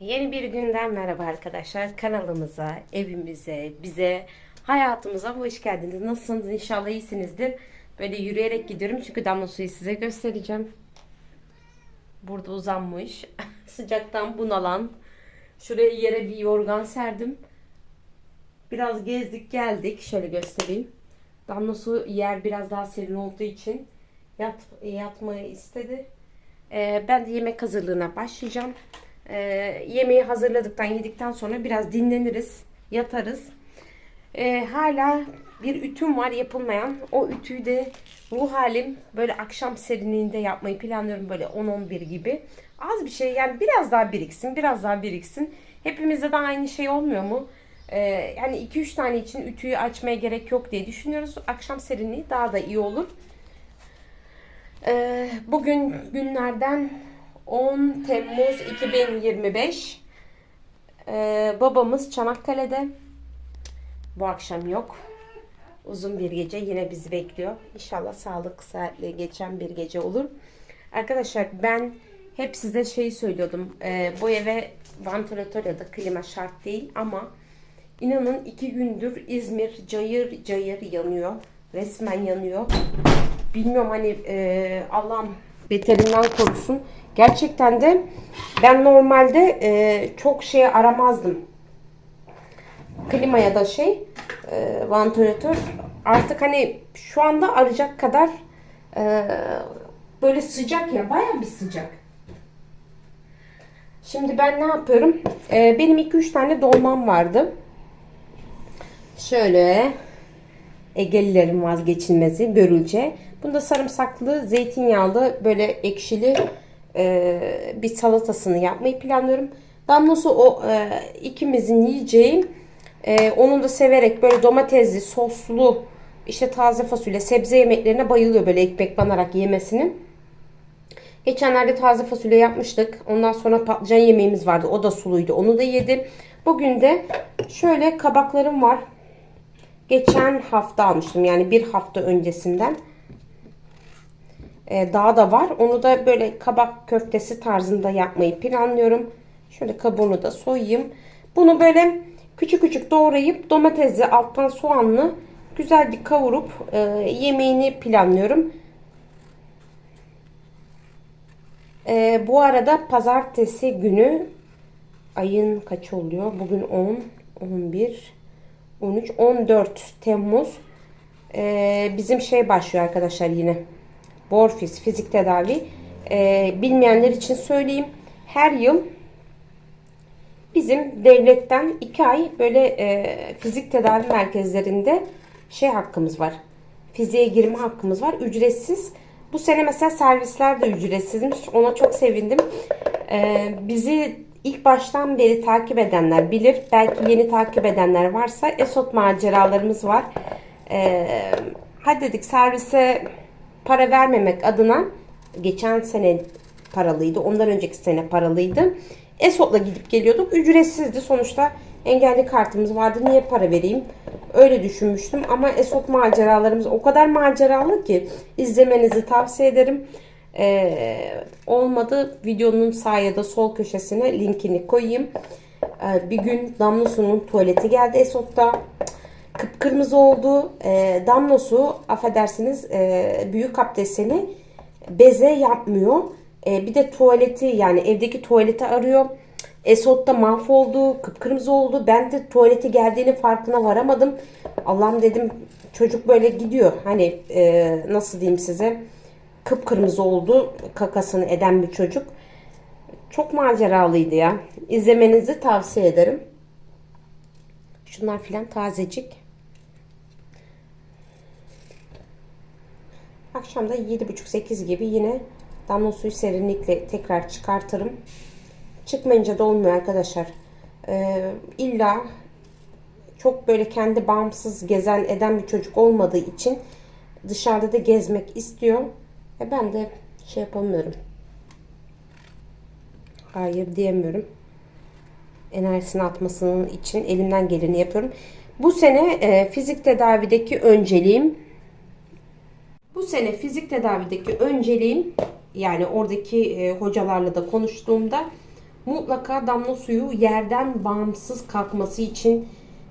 Yeni bir günden merhaba arkadaşlar. Kanalımıza, evimize, bize, hayatımıza hoş geldiniz. Nasılsınız? İnşallah iyisinizdir. Böyle yürüyerek gidiyorum çünkü damla suyu size göstereceğim. Burada uzanmış. Sıcaktan bunalan. Şuraya yere bir yorgan serdim. Biraz gezdik geldik. Şöyle göstereyim. Damla su yer biraz daha serin olduğu için yat, yatmayı istedi. Ee, ben de yemek hazırlığına başlayacağım. Ee, yemeği hazırladıktan yedikten sonra biraz dinleniriz, yatarız. Ee, hala bir ütüm var yapılmayan. O ütüyü de ruh halim böyle akşam serinliğinde yapmayı planlıyorum böyle 10-11 gibi. Az bir şey yani biraz daha biriksin, biraz daha biriksin. Hepimizde de aynı şey olmuyor mu? Ee, yani 2-3 tane için ütüyü açmaya gerek yok diye düşünüyoruz. Akşam serinliği daha da iyi olur. Ee, bugün günlerden 10 Temmuz 2025. Ee, babamız Çanakkale'de. Bu akşam yok. Uzun bir gece yine bizi bekliyor. İnşallah sağlık saatle geçen bir gece olur. Arkadaşlar ben hep size şeyi söylüyordum. Ee, bu eve vantilatör ya da klima şart değil ama inanın iki gündür İzmir cayır cayır yanıyor. Resmen yanıyor. Bilmiyorum hani e, Allah'ım beterinden korusun. Gerçekten de ben normalde e, çok şey aramazdım. Klima ya da şey e, vantilatör artık hani şu anda arayacak kadar e, böyle sıcak ya baya bir sıcak. Şimdi ben ne yapıyorum? E, benim 2-3 tane dolmam vardı. Şöyle Egelilerin vazgeçilmezi börülce. Bunda sarımsaklı, zeytinyağlı, böyle ekşili e, bir salatasını yapmayı planlıyorum. Damlası o e, ikimizin yiyeceği. E, onun da severek böyle domatesli, soslu, işte taze fasulye, sebze yemeklerine bayılıyor böyle ekmek banarak yemesini. Geçenlerde taze fasulye yapmıştık. Ondan sonra patlıcan yemeğimiz vardı. O da suluydu. Onu da yedim. Bugün de şöyle kabaklarım var. Geçen hafta almıştım. Yani bir hafta öncesinden. Ee, daha da var. Onu da böyle kabak köftesi tarzında yapmayı planlıyorum. Şöyle kabuğunu da soyayım. Bunu böyle küçük küçük doğrayıp domatesli alttan soğanlı güzel bir kavurup e, yemeğini planlıyorum. E, bu arada pazartesi günü ayın kaç oluyor? Bugün 10, 11, 13, 14 Temmuz e, bizim şey başlıyor arkadaşlar yine. Borfis fizik tedavi. E, bilmeyenler için söyleyeyim. Her yıl bizim devletten 2 ay böyle e, fizik tedavi merkezlerinde şey hakkımız var. Fiziğe girme hakkımız var. Ücretsiz. Bu sene mesela servisler de ücretsizmiş. Ona çok sevindim. E, bizi ilk baştan beri takip edenler bilir. Belki yeni takip edenler varsa Esot maceralarımız var. E, hadi dedik servise para vermemek adına geçen sene paralıydı. Ondan önceki sene paralıydı. Esot'la gidip geliyorduk. Ücretsizdi. Sonuçta engelli kartımız vardı. Niye para vereyim? Öyle düşünmüştüm. Ama Esot maceralarımız o kadar maceralı ki izlemenizi tavsiye ederim. Ee, olmadı videonun sağ ya da sol köşesine linkini koyayım. Ee, bir gün Damla Su'nun tuvaleti geldi Esot'ta. Kıpkırmızı oldu. Ee, Damla Su affedersiniz e, büyük abdestini beze yapmıyor. Ee, bir de tuvaleti yani evdeki tuvaleti arıyor. Esot da mahvoldu. Kıpkırmızı oldu. Ben de tuvaleti geldiğini farkına varamadım. Allah'ım dedim çocuk böyle gidiyor. Hani e, nasıl diyeyim size kıpkırmızı oldu kakasını eden bir çocuk. Çok maceralıydı ya. İzlemenizi tavsiye ederim. Şunlar filan tazecik. Akşam da 7.30-8 gibi yine damla suyu serinlikle tekrar çıkartırım. Çıkmayınca da olmuyor arkadaşlar. Ee, illa çok böyle kendi bağımsız gezen eden bir çocuk olmadığı için dışarıda da gezmek istiyor. E ben de şey yapamıyorum. Hayır diyemiyorum. Enerjisini atmasının için elimden geleni yapıyorum. Bu sene e, fizik tedavideki önceliğim sene fizik tedavideki önceliğim yani oradaki e, hocalarla da konuştuğumda mutlaka damla suyu yerden bağımsız kalkması için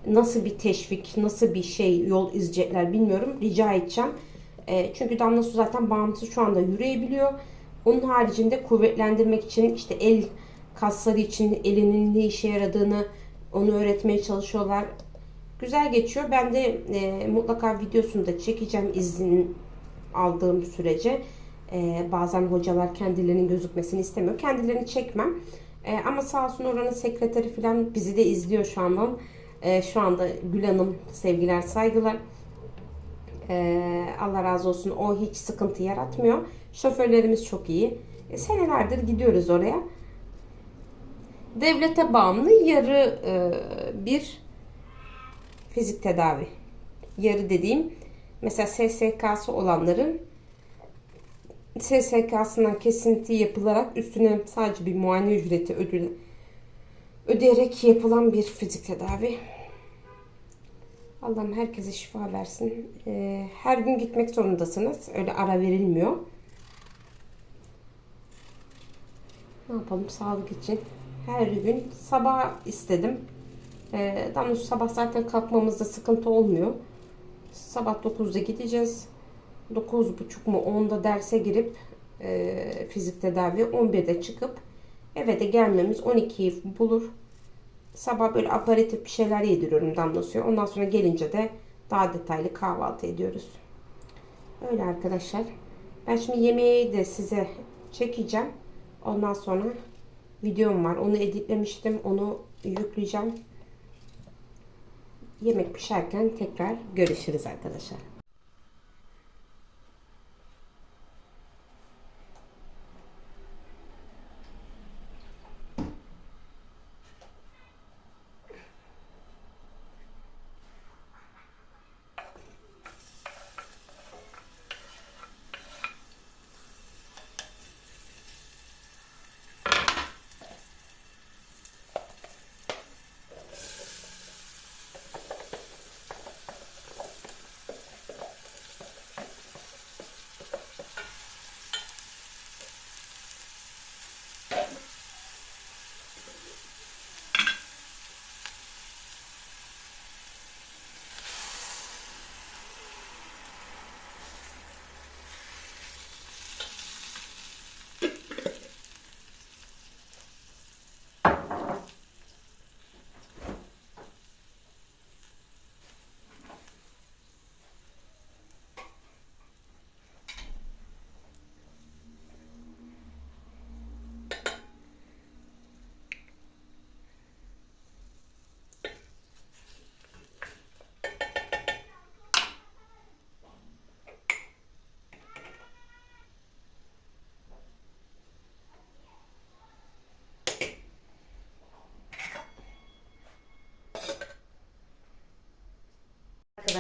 nasıl bir teşvik, nasıl bir şey yol izleyecekler bilmiyorum. Rica edeceğim. E, çünkü damla su zaten bağımsız şu anda yürüyebiliyor. Onun haricinde kuvvetlendirmek için işte el kasları için elinin ne işe yaradığını onu öğretmeye çalışıyorlar. Güzel geçiyor. Ben de e, mutlaka videosunu da çekeceğim izin aldığım sürece. E, bazen hocalar kendilerinin gözükmesini istemiyor. Kendilerini çekmem. E, ama sağ olsun oranın sekreteri falan bizi de izliyor şu anda. E, şu anda Gül Hanım sevgiler saygılar. E, Allah razı olsun o hiç sıkıntı yaratmıyor. Şoförlerimiz çok iyi. E, senelerdir gidiyoruz oraya. Devlete bağımlı yarı e, bir fizik tedavi. Yarı dediğim mesela SSK'sı olanların SSK'sından kesinti yapılarak üstüne sadece bir muayene ücreti ödül, ödeyerek yapılan bir fizik tedavi. Allah'ım herkese şifa versin. Ee, her gün gitmek zorundasınız. Öyle ara verilmiyor. Ne yapalım sağlık için. Her gün sabah istedim. Ee, daha sabah zaten kalkmamızda sıkıntı olmuyor. Sabah 9'da gideceğiz. 9.30 mu 10'da derse girip e, fizik tedavi 11'de çıkıp eve de gelmemiz 12'yi bulur. Sabah böyle aparatif bir şeyler yediriyorum damla suyu. Ondan sonra gelince de daha detaylı kahvaltı ediyoruz. Öyle arkadaşlar. Ben şimdi yemeği de size çekeceğim. Ondan sonra videom var. Onu editlemiştim. Onu yükleyeceğim. Yemek pişerken tekrar görüşürüz arkadaşlar.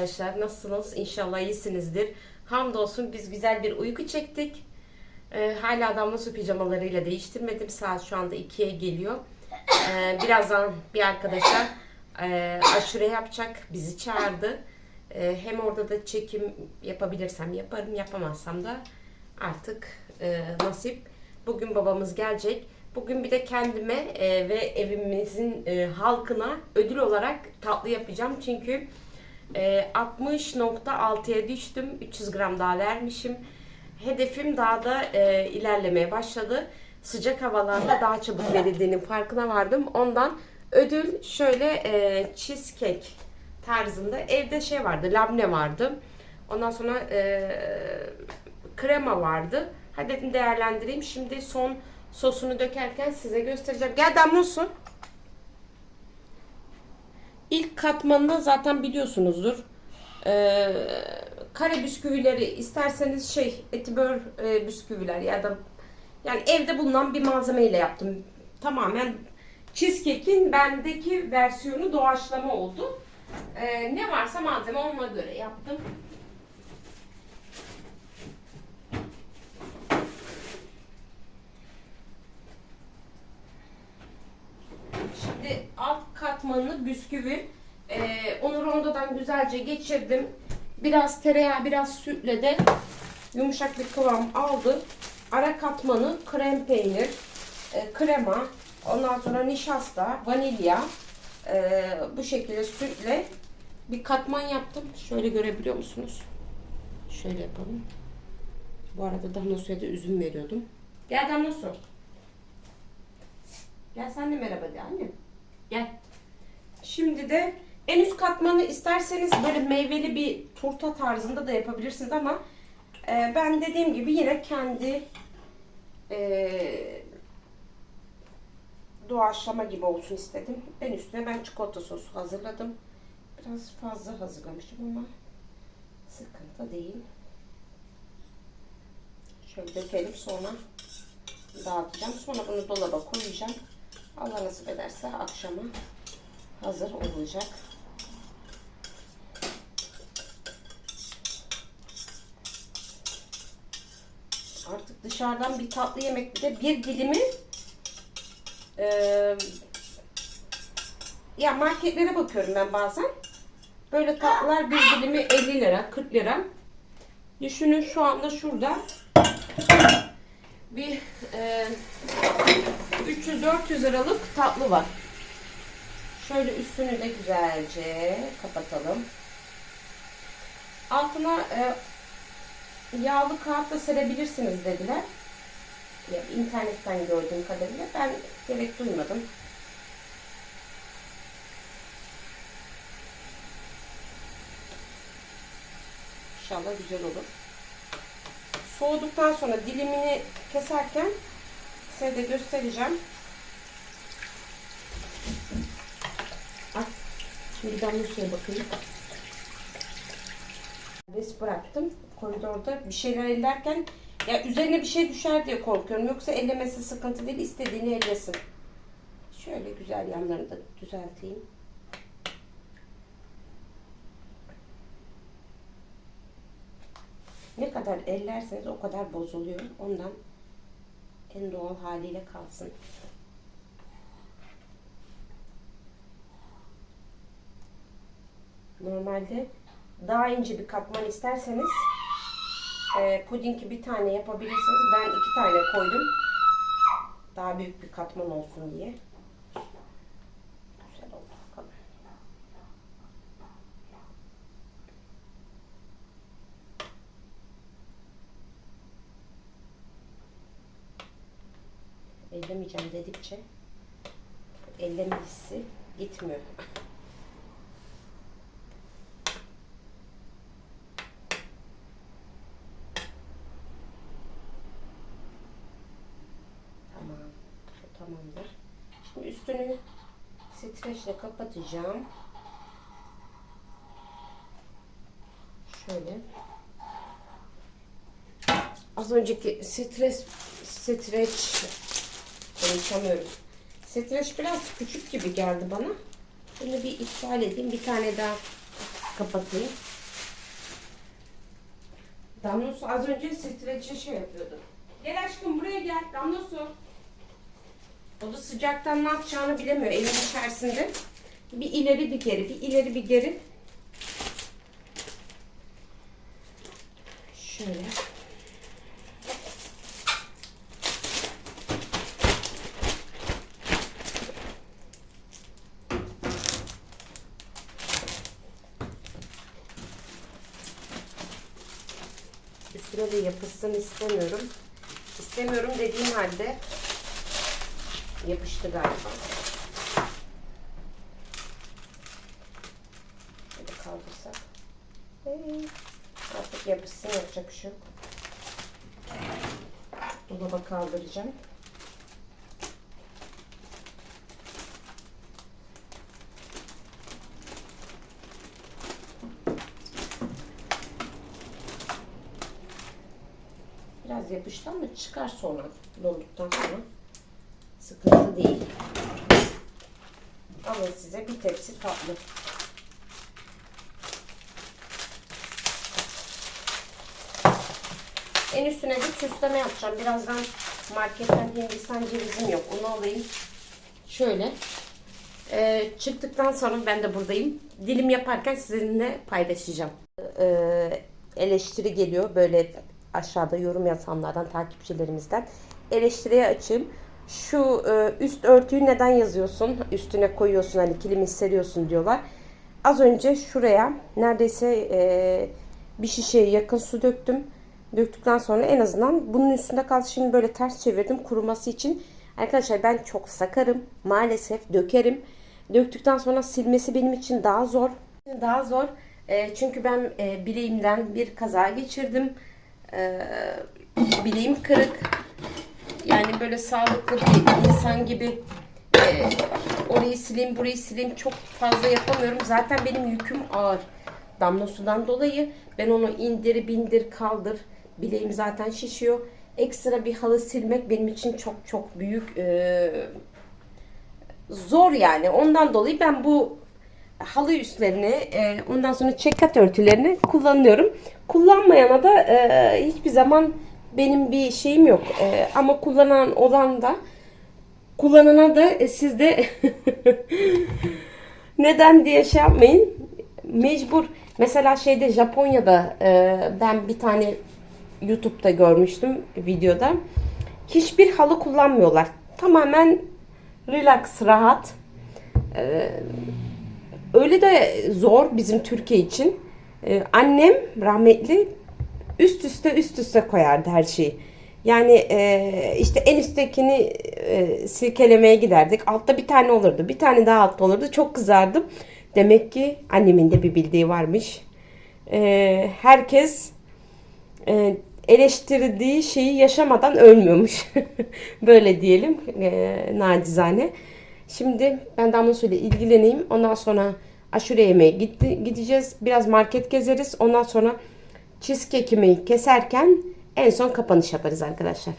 Arkadaşlar nasılsınız? İnşallah iyisinizdir. Hamdolsun biz güzel bir uyku çektik. Ee, hala damla su pijamalarıyla değiştirmedim. Saat şu anda 2'ye geliyor. Ee, birazdan bir arkadaşa e, aşure yapacak. Bizi çağırdı. Ee, hem orada da çekim yapabilirsem yaparım. Yapamazsam da artık e, nasip. Bugün babamız gelecek. Bugün bir de kendime e, ve evimizin e, halkına ödül olarak tatlı yapacağım. Çünkü e, 60.6'ya düştüm. 300 gram daha vermişim. Hedefim daha da e, ilerlemeye başladı. Sıcak havalarda daha çabuk verildiğinin farkına vardım. Ondan ödül şöyle e, cheesecake tarzında. Evde şey vardı, labne vardı. Ondan sonra e, krema vardı. Hadi dedim değerlendireyim. Şimdi son sosunu dökerken size göstereceğim. Gel damla su. İlk katmanını zaten biliyorsunuzdur. Ee, kare bisküvileri isterseniz şey etibör e, bisküviler ya da yani evde bulunan bir malzemeyle yaptım. Tamamen cheesecake'in bendeki versiyonu doğaçlama oldu. Ee, ne varsa malzeme ona göre yaptım. Şimdi alt katmanını bisküvi e, onu rondodan güzelce geçirdim. Biraz tereyağı, biraz sütle de yumuşak bir kıvam aldı. Ara katmanı krem peynir, e, krema, Ondan sonra nişasta, vanilya, e, bu şekilde sütle bir katman yaptım. Şöyle görebiliyor musunuz? Şöyle yapalım. Bu arada Damla Su'ya da üzüm veriyordum. Gel Damla Su. Gel sen de merhaba de annem. Gel. Şimdi de en üst katmanı isterseniz böyle meyveli bir turta tarzında da yapabilirsiniz ama e, ben dediğim gibi yine kendi e, doğaçlama gibi olsun istedim. En üstüne ben çikolata sosu hazırladım. Biraz fazla hazırlamışım ama sıkıntı değil. Şöyle dökelim sonra dağıtacağım. Sonra bunu dolaba koyacağım. Allah nasip ederse akşama hazır olacak. Artık dışarıdan bir tatlı yemekte bir dilimi eee ya marketlere bakıyorum ben bazen. Böyle tatlılar bir dilimi 50 lira, 40 lira. Düşünün şu anda şurada bir e, 300-400 liralık tatlı var. Şöyle üstünü de güzelce kapatalım. Altına e, yağlı kağıt da serebilirsiniz dediler. Ya, internetten gördüğüm kadarıyla ben gerek duymadım. İnşallah güzel olur. Soğuduktan sonra dilimini keserken size de göstereceğim. Şimdi ben bu suya bakayım. Res bıraktım. Koridorda bir şeyler ellerken ya üzerine bir şey düşer diye korkuyorum. Yoksa ellemesi sıkıntı değil. istediğini ellesin. Şöyle güzel yanlarını da düzelteyim. Ne kadar ellerseniz o kadar bozuluyor. Ondan en doğal haliyle kalsın. Normalde daha ince bir katman isterseniz e, pudingi bir tane yapabilirsiniz. Ben iki tane koydum. Daha büyük bir katman olsun diye. Güzel oldu bakalım. Ellemeyeceğim dedikçe elleme hissi gitmiyor. Tamam. Bu tamamdır. Şimdi üstünü streçle kapatacağım. Şöyle. Az önceki stres streç konuşamıyorum. Streç biraz küçük gibi geldi bana. Bunu bir iptal edeyim. Bir tane daha kapatayım. Damlosu az önce streçe şey yapıyordu. Gel aşkım buraya gel. Damlosu. O da sıcaktan ne yapacağını bilemiyor evin içerisinde. Bir ileri bir geri, bir ileri bir geri. Şöyle. Üstüne de yapışsın istemiyorum. İstemiyorum dediğim halde yapıştı galiba. Şöyle kaldırsak. Hey, Artık yapışsın yapacak bir şey yok. Dolaba kaldıracağım. Biraz yapıştı ama çıkar sonra donduktan sonra. Sıkıntı değil. Alın size bir tepsi tatlı. En üstüne de süsleme yapacağım. Birazdan marketten Hindistan cevizim yok. Onu alayım. Şöyle. Ee, çıktıktan sonra ben de buradayım. Dilim yaparken sizinle paylaşacağım. Ee, eleştiri geliyor böyle aşağıda yorum yazanlardan, takipçilerimizden. Eleştiriye açayım. şu e, üst örtüyü neden yazıyorsun? Üstüne koyuyorsun hani kilimi seriyorsun diyorlar. Az önce şuraya neredeyse e, bir şişeye yakın su döktüm. Döktükten sonra en azından bunun üstünde kaldı. Şimdi böyle ters çevirdim kuruması için. Arkadaşlar ben çok sakarım. Maalesef dökerim. Döktükten sonra silmesi benim için daha zor. Daha zor. E, çünkü ben e, bileğimden bir kaza geçirdim. E, bileğim kırık. Yani böyle sağlıklı bir insan gibi e, orayı sileyim burayı sileyim çok fazla yapamıyorum. Zaten benim yüküm ağır. Damla sudan dolayı ben onu indir bindir kaldır. Bileğim zaten şişiyor. Ekstra bir halı silmek benim için çok çok büyük e, zor yani. Ondan dolayı ben bu halı üstlerini e, ondan sonra çekat örtülerini kullanıyorum. Kullanmayana da e, hiçbir zaman benim bir şeyim yok. E, ama kullanan olan da kullanana da e, siz de neden diye şey yapmayın. Mecbur. Mesela şeyde Japonya'da e, ben bir tane YouTube'da görmüştüm videoda. Hiçbir halı kullanmıyorlar. Tamamen relax, rahat. E, öyle de zor bizim Türkiye için. E, annem rahmetli üst üste üst üste koyardı her şeyi. Yani e, işte en üsttekini e, silkelemeye giderdik. Altta bir tane olurdu. Bir tane daha altta olurdu. Çok kızardım. Demek ki annemin de bir bildiği varmış. E, herkes e, eleştirdiği şeyi yaşamadan ölmüyormuş. Böyle diyelim e, nacizane. Şimdi ben Damla ile ilgileneyim. Ondan sonra aşure yemeğe gitti, gideceğiz. Biraz market gezeriz. Ondan sonra cheesecake'imi keserken en son kapanış yaparız arkadaşlar.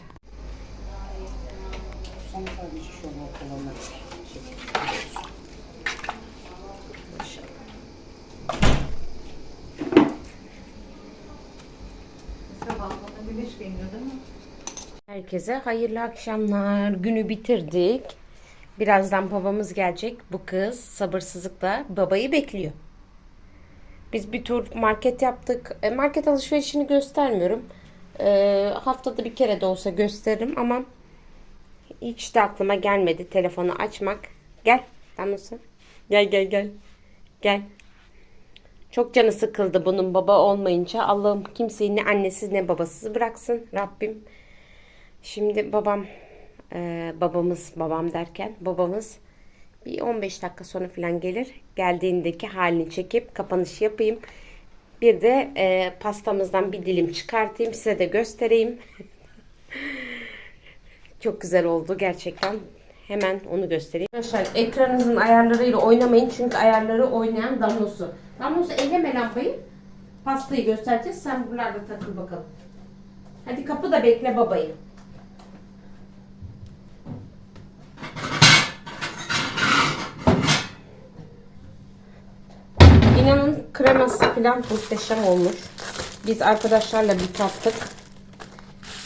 Herkese hayırlı akşamlar. Günü bitirdik. Birazdan babamız gelecek. Bu kız sabırsızlıkla babayı bekliyor. Biz bir tur market yaptık. E, market alışverişini göstermiyorum. E, haftada bir kere de olsa gösteririm ama hiç de aklıma gelmedi telefonu açmak. Gel. Damlası. Gel gel gel. Gel. Çok canı sıkıldı bunun baba olmayınca. Allah'ım kimseyi ne annesiz ne babasız bıraksın Rabbim. Şimdi babam e, babamız babam derken babamız bir 15 dakika sonra falan gelir. Geldiğindeki halini çekip kapanış yapayım. Bir de e, pastamızdan bir dilim çıkartayım size de göstereyim. Çok güzel oldu gerçekten. Hemen onu göstereyim. Arkadaşlar ekranınızın ayarlarıyla oynamayın çünkü ayarları oynayan Damlosu. Damlosu elleme lambayı. Pastayı göstereceğiz. Sen buralarda takıl bakalım. Hadi kapıda bekle babayı. İnanın kreması falan muhteşem olmuş. Biz arkadaşlarla bir tattık.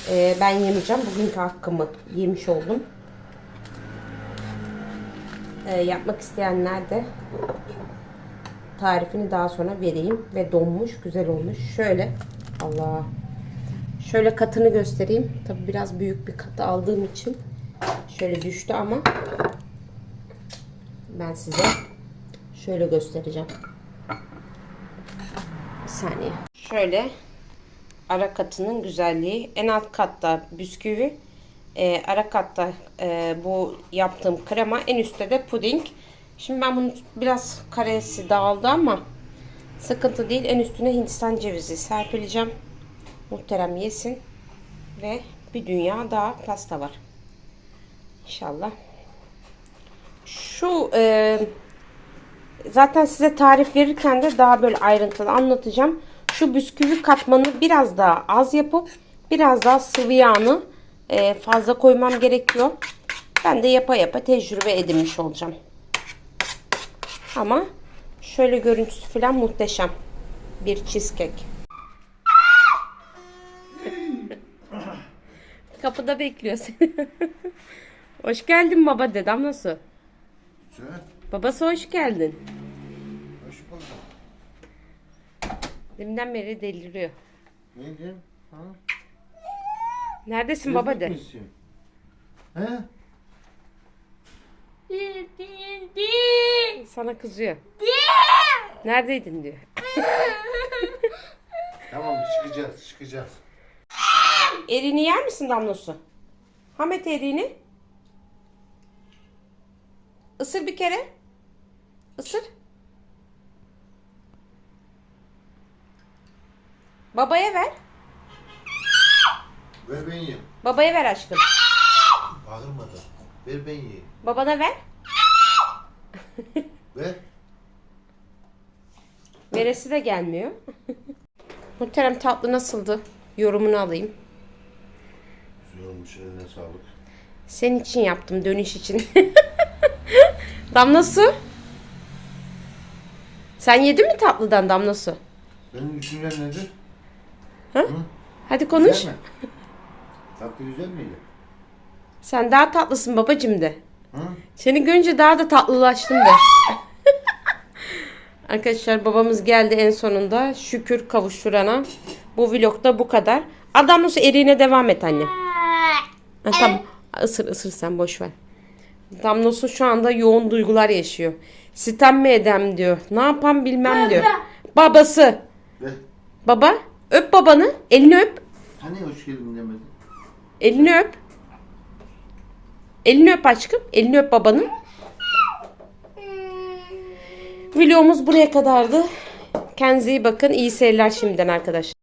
Ee, ben yemeyeceğim. Bugünkü hakkımı yemiş oldum. Ee, yapmak isteyenler de tarifini daha sonra vereyim. Ve donmuş. Güzel olmuş. Şöyle. Allah. Şöyle katını göstereyim. Tabi biraz büyük bir katı aldığım için şöyle düştü ama ben size şöyle göstereceğim. Saniye. Şöyle ara katının güzelliği. En alt katta bisküvi. e, ara katta e, bu yaptığım krema. En üstte de puding. Şimdi ben bunu biraz karesi dağıldı ama sıkıntı değil. En üstüne Hindistan cevizi serpileceğim. Muhterem yesin. Ve bir dünya daha pasta var. İnşallah. Şu e, zaten size tarif verirken de daha böyle ayrıntılı anlatacağım. Şu bisküvi katmanı biraz daha az yapıp biraz daha sıvı yağını e, fazla koymam gerekiyor. Ben de yapa yapa tecrübe edinmiş olacağım. Ama şöyle görüntüsü falan muhteşem. Bir cheesecake. Kapıda bekliyor seni. hoş geldin baba dedem nasıl? Güzel. Babası hoş geldin. Hoş bulduk. Deminden beri deliriyor. Neydi? Ha? Neredesin baba de. Gezmek mi istiyorsun? He? Sana kızıyor. Neredeydin diyor. Tamam çıkacağız çıkacağız. Eriğini yer misin Damlosu? Hamet eriğini. Isır bir kere. Isır. Babaya ver. Ver ben yiyeyim. Babaya ver aşkım. Bağırma da. Ver ben yiyeyim. Babana ver. Ver. Veresi de gelmiyor. Muhterem tatlı nasıldı? Yorumunu alayım. Güzel olmuş eline sağlık. Senin için yaptım dönüş için. Damla su. Sen yedin mi tatlıdan damla su? Benim düşüncem nedir? Hadi konuş. Güzel mi? Tatlı güzel miydi? Sen daha tatlısın babacım de. Hı? Seni görünce daha da tatlılaştım de. Arkadaşlar babamız geldi en sonunda. Şükür kavuşturana. Bu vlogda bu kadar. Adam nasıl eriğine devam et anne. Ha, tamam. Isır ısır sen boş ver. Damlosu şu anda yoğun duygular yaşıyor. Sitem mi edem diyor. Ne yapam bilmem diyor. Babası. Ver. Baba öp babanı. Elini öp. Hani hoş geldin demedin? Elini öp. Elini öp aşkım. Elini öp babanın. Videomuz buraya kadardı. Kendinize iyi bakın. İyi seyirler şimdiden arkadaşlar.